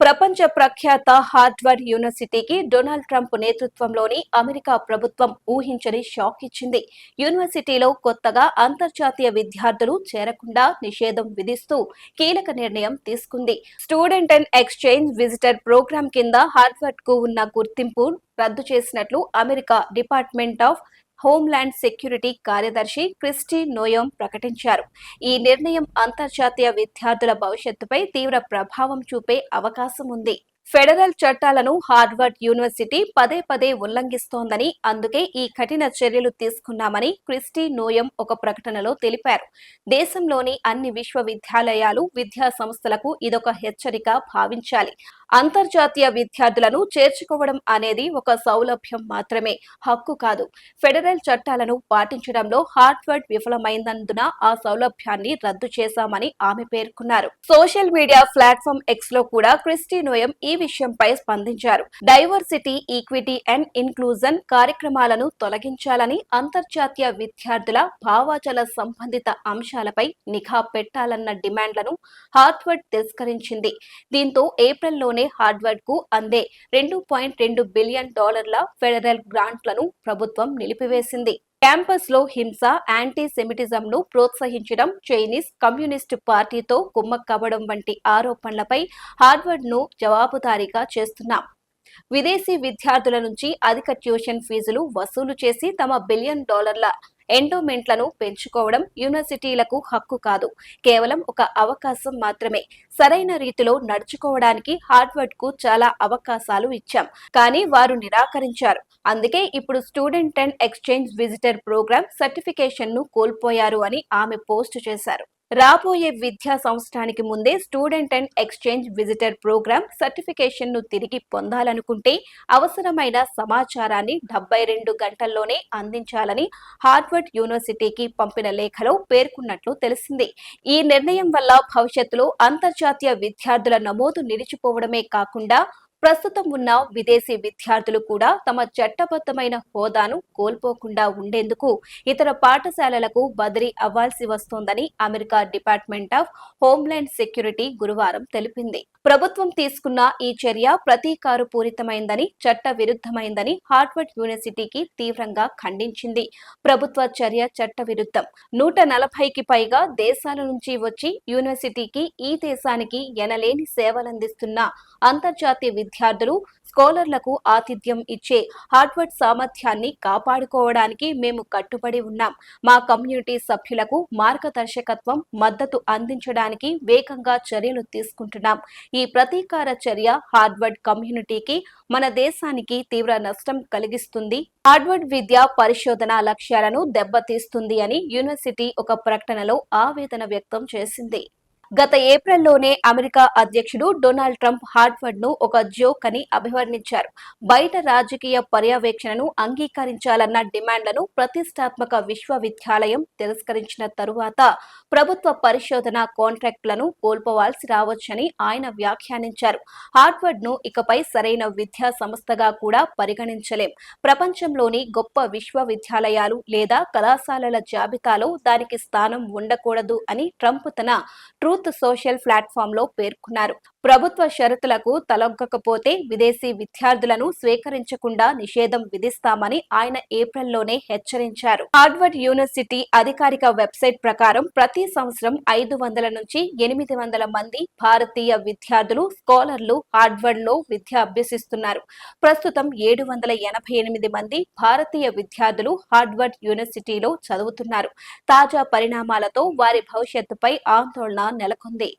ప్రపంచ ప్రఖ్యాత హార్డ్వర్డ్ యూనివర్సిటీకి డొనాల్డ్ ట్రంప్ నేతృత్వంలోని అమెరికా ప్రభుత్వం ఊహించని షాక్ ఇచ్చింది. యూనివర్సిటీలో కొత్తగా అంతర్జాతీయ విద్యార్థులు చేరకుండా నిషేధం విధిస్తూ కీలక నిర్ణయం తీసుకుంది. Student and exchange visitor program కింద హార్డ్వర్డ్కు ఉన్న గుర్తింపు రద్దు చేసినట్లు America department of homeland security కార్యదర్శి క్రిస్టీ నోయోమ్ ప్రకటించారు. ఈ నిర్ణయం అంతర్జాతీయ విద్యార్థుల భవిష్యత్తుపై తీవ్ర ప్రభావం చూపే అవకాశం ఉంది. ఫెడరల్ చట్టాలను హార్వర్డ్ యూనివర్సిటీ పదే పదే ఉల్లంఘిస్తోందని అందుకే ఈ కఠిన చర్యలు తీసుకున్నామని క్రిస్టీ నోయం ఒక ప్రకటనలో తెలిపారు. దేశంలోని అన్ని విశ్వవిద్యాలయాలు విద్యా సంస్థలకు ఇదొక హెచ్చరిక భావించాలి. అంతర్జాతీయ విద్యార్థులను చేర్చుకోవడం అనేది ఒక సౌలభ్యం మాత్రమే హక్కు కాదు. ఫెడరల్ చట్టాలను పాటించడంలో హార్వర్డ్ విఫలమైనందున ఆ సౌలభ్యాన్ని రద్దు చేశామని ఆమె పేర్కొన్నారు. సోషల్ మీడియా ప్లాట్ఫామ్ ఎక్స్లో కూడా క్రిస్టీ నోయం ఈ విషయంపై స్పందించారు. డైవర్సిటీ ఈక్విటీ అండ్ ఇన్క్లూజన్ కార్యక్రమాలను తొలగించాలని అంతర్జాతీయ విద్యార్థుల భావాచల సంబంధిత అంశాలపై నిఘా పెట్టాలన్న డిమాండ్లను హార్వర్డ్ తిరస్కరించింది. దీంతో ఏప్రిల్లోనే హార్వర్డ్కు అందే రెండు పాయింట్ రెండు బిలియన్ డాలర్ల ఫెడరల్ గ్రాంట్లను ప్రభుత్వం నిలిపివేసింది. క్యాంపస్లో హింస యాంటీ సెమిటిజంను ప్రోత్సహించడం చైనీస్ కమ్యూనిస్టు పార్టీతో కుమ్మక్కవ్వడం వంటి ఆరోపణలపై హార్వర్డ్ను జవాబుదారీగా చేస్తున్నాం. విదేశీ విద్యార్థుల నుంచి అధిక ట్యూషన్ ఫీజులు వసూలు చేసి తమ బిలియన్ డాలర్ల ఎండోమెంట్లను పెంచుకోవడం యూనివర్సిటీలకు హక్కు కాదు. కేవలం ఒక అవకాశం మాత్రమే. సరైన రీతిలో నడుచుకోవడానికి హార్వర్డ్కు చాలా అవకాశాలు ఇచ్చాం. కానీ వారు నిరాకరించారు. అందుకే ఇప్పుడు student and exchange visitor program సర్టిఫికేషన్ను కోల్పోయారు అని ఆమె పోస్ట్ చేశారు. రాబోయే విద్యా సంవత్సరానికి ముందే student and exchange visitor program సర్టిఫికేషన్ను తిరిగి పొందాలనుకుంటే అవసరమైన సమాచారాన్ని డెబ్బై రెండు గంటల్లోనే అందించాలని హార్వర్డ్ యూనివర్సిటీకి పంపిన లేఖలో పేర్కొన్నట్లు తెలిసింది. ఈ నిర్ణయం వల్ల భవిష్యత్తులో అంతర్జాతీయ విద్యార్థుల నమోదు నిలిచిపోవడమే కాకుండా ప్రస్తుతం ఉన్న విదేశీ విద్యార్థులు కూడా తమ చట్టబద్ధమైన హోదాను కోల్పోకుండా ఉండేందుకు ఇతర పాఠశాలలకు బదిలీ అవ్వాల్సి వస్తోందని America department of homeland security గురువారం తెలిపింది. ప్రభుత్వం తీసుకున్న ఈ చర్య ప్రతీకారు పూరితమైందని చట్ట విరుద్ధమైందని హార్వర్డ్ యూనివర్సిటీకి తీవ్రంగా ఖండించింది. ప్రభుత్వ చర్య చట్ట విరుద్ధం నూట నలభైకి పైగా దేశాల నుంచి వచ్చి యూనివర్సిటీకి ఈ దేశానికి ఎనలేని సేవలందిస్తున్న అంతర్జాతీయ విద్యార్థులు స్కాలర్లకు ఆతిథ్యం ఇచ్చే హార్డ్వర్డ్ సామర్థ్యాన్ని కాపాడుకోవడానికి మేము కట్టుబడి ఉన్నాం. మా కమ్యూనిటీ సభ్యులకు మార్గదర్శకత్వం మద్దతు అందించడానికి వేగంగా చర్యలు తీసుకుంటున్నాం. ఈ ప్రతీకార చర్య హార్వర్డ్ కమ్యూనిటీకి మన దేశానికి తీవ్ర నష్టం కలిగిస్తుంది. హార్వర్డ్ విద్య పరిశోధన లక్ష్యాలను దెబ్బతీస్తుంది అని యూనివర్సిటీ ఒక ప్రకటనలో ఆవేదన వ్యక్తం చేసింది. గత ఏప్రిల్లోనే అమెరికా అధ్యక్షుడు డొనాల్డ్ ట్రంప్ హార్ట్వర్డ్ను ఒక జోక్ అని అభివర్ణించారు. బయట రాజకీయ పర్యవేక్షణను అంగీకరించాలన్న డిమాండ్లను ప్రతిష్టాత్మక విశ్వవిద్యాలయం తిరస్కరించిన తరువాత ప్రభుత్వ పరిశోధన కాంట్రాక్టులను కోల్పోవాల్సి రావచ్చని ఆయన వ్యాఖ్యానించారు. హార్ట్వర్డ్ను ఇకపై సరైన విద్యా సంస్థగా కూడా పరిగణించలేం. ప్రపంచంలోని గొప్ప విశ్వవిద్యాలయాలు లేదా కళాశాలల జాబితాలో దానికి స్థానం ఉండకూడదు అని ట్రంప్ తన ట్రూ ట్రూత్ సోషల్ ప్లాట్ఫామ్లో పేర్కొన్నారు. ప్రభుత్వ షరతులకు తలొగ్గకపోతే విదేశీ విద్యార్థులను స్వీకరించకుండా నిషేధం విధిస్తామని ఆయన ఏప్రిల్లోనే హెచ్చరించారు. హార్వర్డ్ యూనివర్సిటీ అధికారిక వెబ్సైట్ ప్రకారం ప్రతి సంవత్సరం ఐదు వందల నుంచి ఎనిమిది వందల మంది భారతీయ విద్యార్థులు స్కాలర్లు హార్వర్డ్లో విద్య అభ్యసిస్తున్నారు. ప్రస్తుతం ఏడు వందల ఎనభై ఎనిమిది మంది భారతీయ విద్యార్థులు హార్వర్డ్ యూనివర్సిటీలో చదువుతున్నారు. తాజా పరిణామాలతో వారి భవిష్యత్తుపై ఆందోళన నెలకొంది.